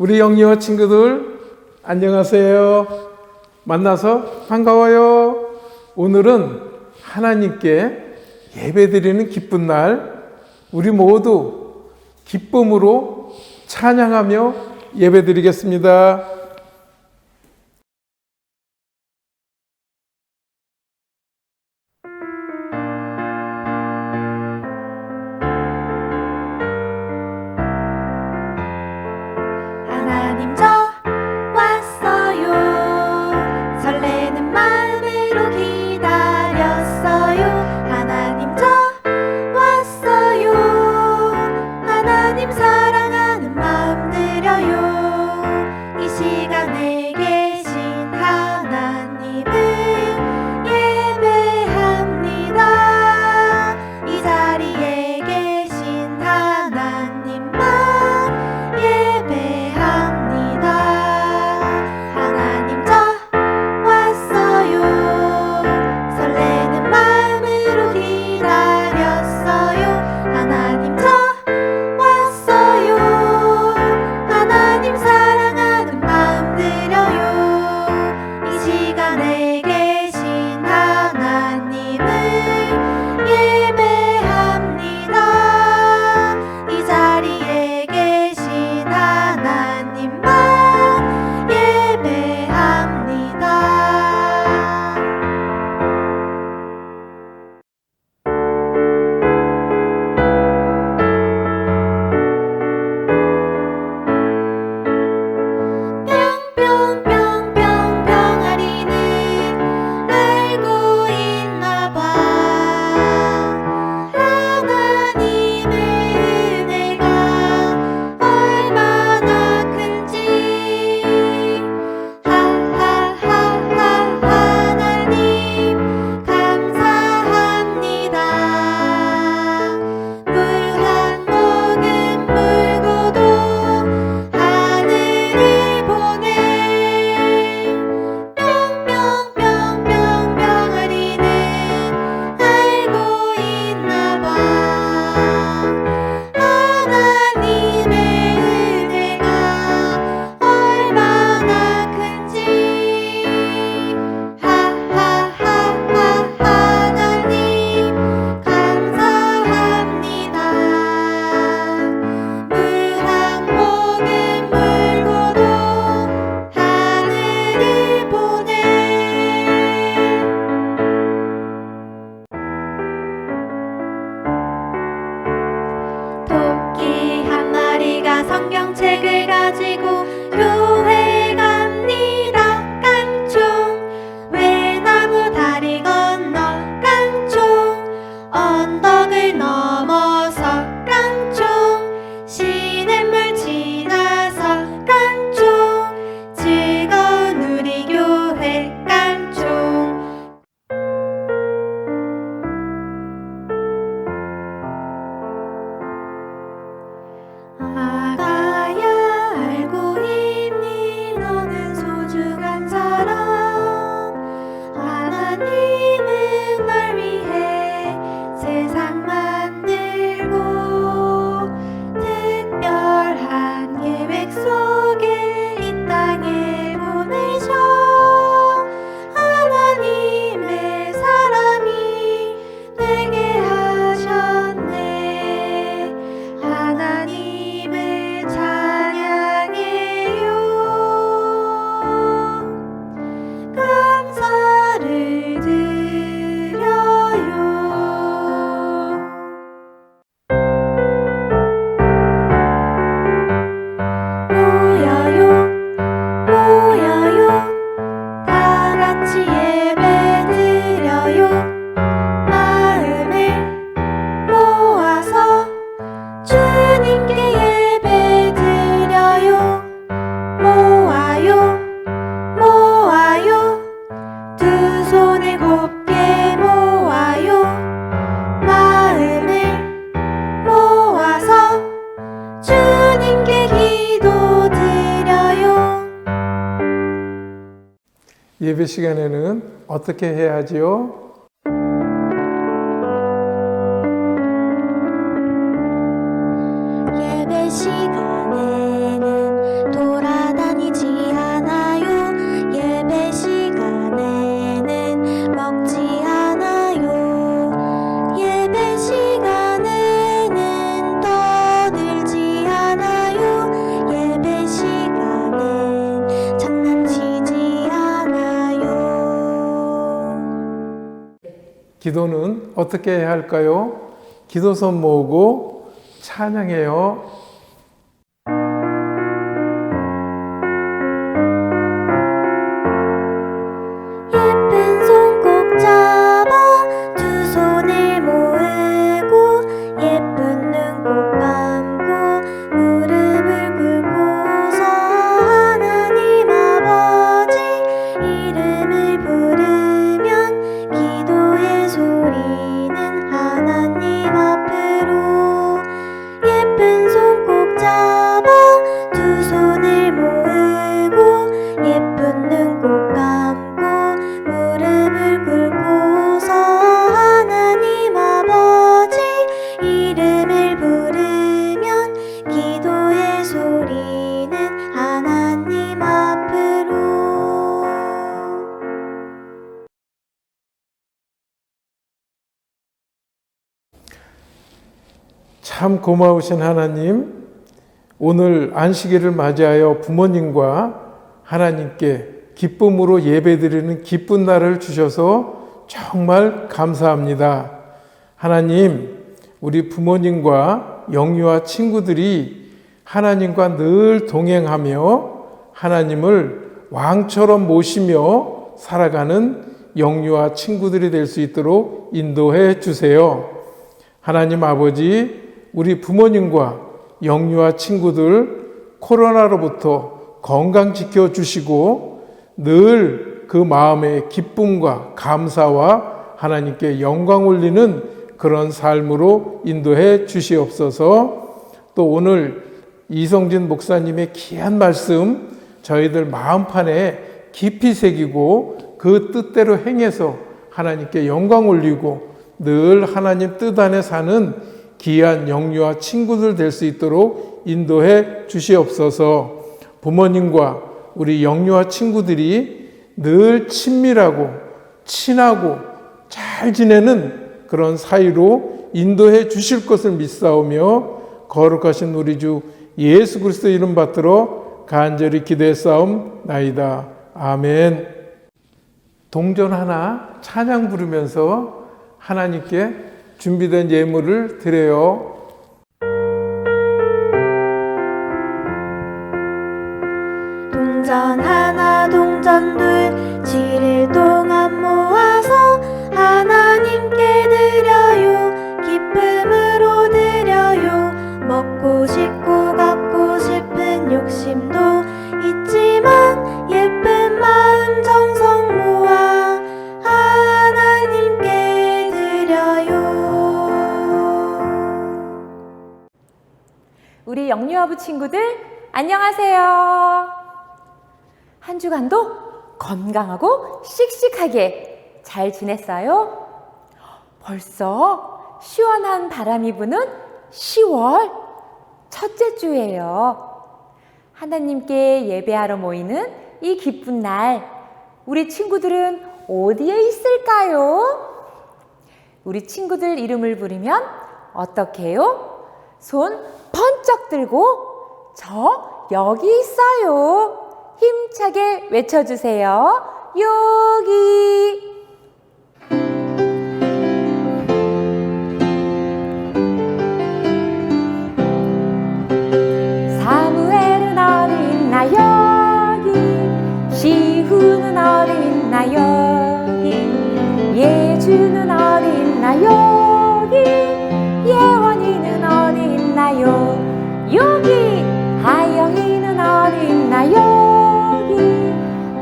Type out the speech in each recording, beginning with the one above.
우리 영리어 친구들 안녕하세요. 만나서 반가워요. 오늘은 하나님께 예배드리는 기쁜 날 우리 모두 기쁨으로 찬양하며 예배드리겠습니다. 성경책을 가지고 예배 시간에는 어떻게 해야 하지요? 기도는 어떻게 해야 할까요? 기도선 모으고 찬양해요. 참 고마우신 하나님, 오늘 안식일을 맞이하여 부모님과 하나님께 기쁨으로 예배드리는 기쁜 날을 주셔서 정말 감사합니다. 하나님, 우리 부모님과 영유아 친구들이 하나님과 늘 동행하며 하나님을 왕처럼 모시며 살아가는 영유아 친구들이 될 수 있도록 인도해 주세요. 하나님 아버지, 우리 부모님과 영유아 친구들 코로나로부터 건강 지켜 주시고 늘 그 마음의 기쁨과 감사와 하나님께 영광 올리는 그런 삶으로 인도해 주시옵소서. 또 오늘 이성진 목사님의 귀한 말씀 저희들 마음판에 깊이 새기고 그 뜻대로 행해서 하나님께 영광 올리고 늘 하나님 뜻 안에 사는 귀한 영유아 친구들 될 수 있도록 인도해 주시옵소서. 부모님과 우리 영유아 친구들이 늘 친밀하고 친하고 잘 지내는 그런 사이로 인도해 주실 것을 믿사오며 거룩하신 우리 주 예수 그리스도 이름 받들어 간절히 기도해 싸움 나이다. 아멘. 동전 하나 찬양 부르면서 하나님께 준비된 예물을 드려요. 동전 하나 동전 둘 7일 동 친구들 안녕하세요. 한 주간도 건강하고 씩씩하게 잘 지냈어요? 벌써 시원한 바람이 부는 10월 첫째 주예요. 하나님께 예배하러 모이는 이 기쁜 날, 우리 친구들은 어디에 있을까요? 우리 친구들 이름을 부르면 어떻게 해요? 손 번쩍 들고 저 여기 있어요. 힘차게 외쳐주세요. 여기.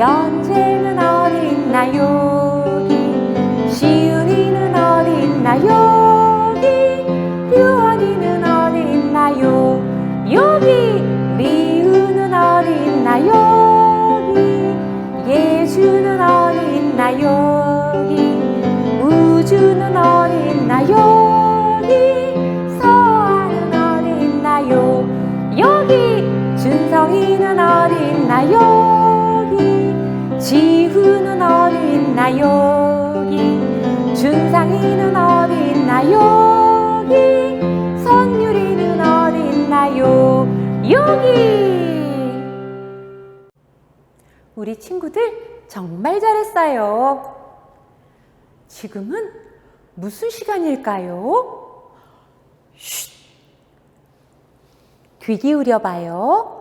연재는 친구들 정말 잘했어요. 지금은 무슨 시간일까요? 쉿! 귀 기울여 봐요.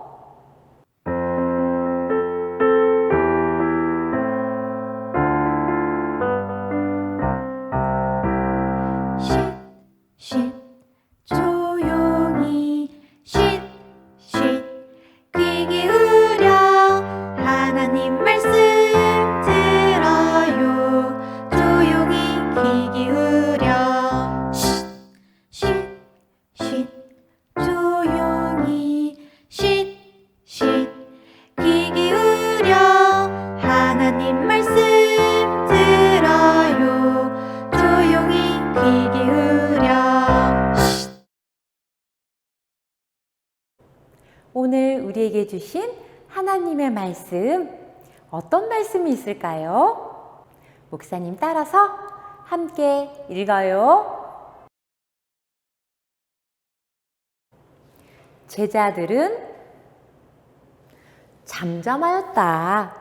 하나님의 말씀, 어떤 말씀이 있을까요? 목사님 따라서 함께 읽어요. 제자들은 잠잠하였다.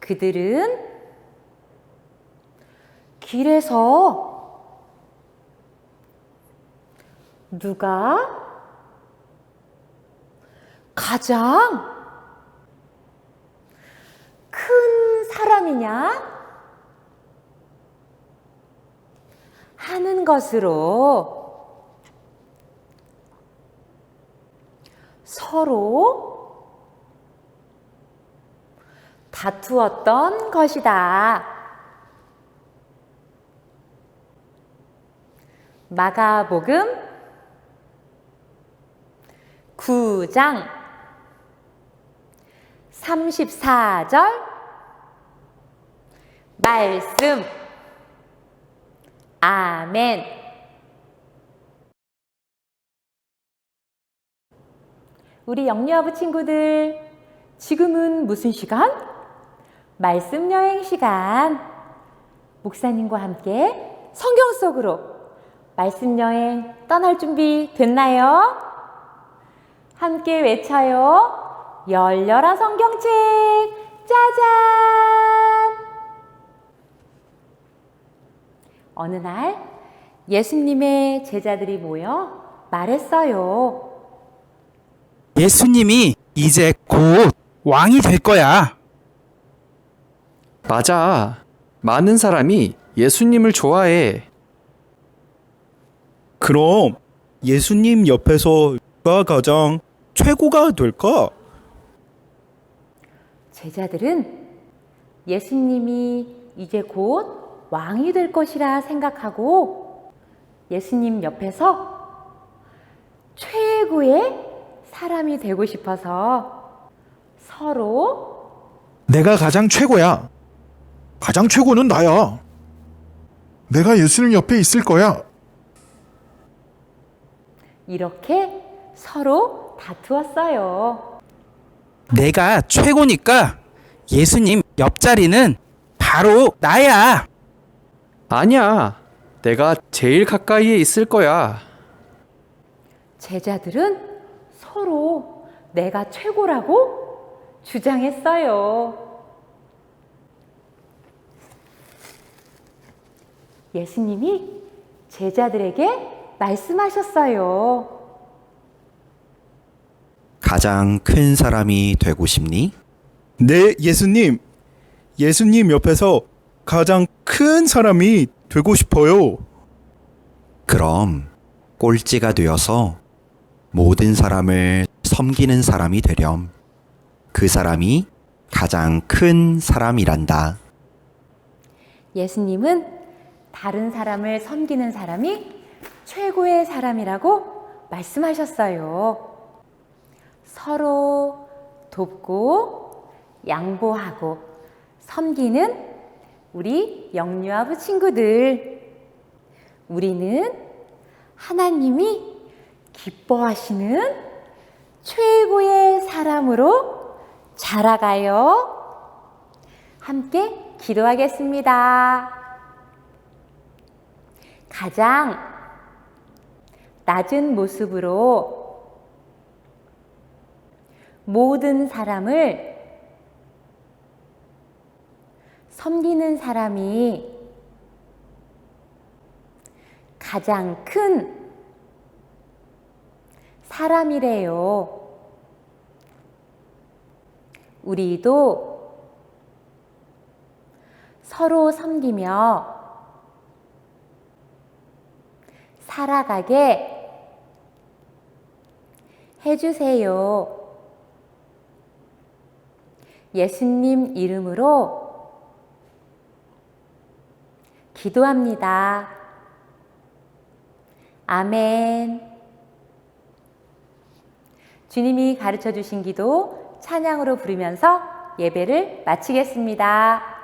그들은 길에서 누가 가장 큰 사람이냐? 하는 것으로 서로 다투었던 것이다. 마가복음 9장 34절 말씀 아멘 우리 영유아부 친구들 지금은 무슨 시간? 말씀 여행 시간 목사님과 함께 성경 속으로 말씀 여행 떠날 준비 됐나요? 함께 외쳐요. 열려라 성경책 짜잔! 어느 날 예수님의 제자들이 모여 말했어요. 예수님이 이제 곧 왕이 될 거야. 맞아. 많은 사람이 예수님을 좋아해. 그럼 예수님 옆에서 누가 가장 최고가 될까? 제자들은 예수님이 이제 곧 왕이 될 것이라 생각하고 예수님 옆에서 최고의 사람이 되고 싶어서 서로 내가 가장 최고야. 가장 최고는 나야. 내가 예수님 옆에 있을 거야. 이렇게 서로 다투었어요. 내가 최고니까 예수님 옆자리는 바로 나야. 아니야. 내가 제일 가까이에 있을 거야. 제자들은 서로 내가 최고라고 주장했어요. 예수님이 제자들에게 말씀하셨어요. 가장 큰 사람이 되고 싶니? 네, 예수님. 예수님 옆에서 가장 큰 사람이 되고 싶어요. 그럼 꼴찌가 되어서 모든 사람을 섬기는 사람이 되렴. 그 사람이 가장 큰 사람이란다. 예수님은 다른 사람을 섬기는 사람이 최고의 사람이라고 말씀하셨어요. 서로 돕고 양보하고 섬기는 우리 영유아부 친구들. 우리는 하나님이 기뻐하시는 최고의 사람으로 자라가요. 함께 기도하겠습니다. 가장 낮은 모습으로 모든 사람을 섬기는 사람이 가장 큰 사람이래요. 우리도 서로 섬기며 살아가게 해주세요. 예수님 이름으로 기도합니다. 아멘. 주님이 가르쳐 주신 기도 찬양으로 부르면서 예배를 마치겠습니다.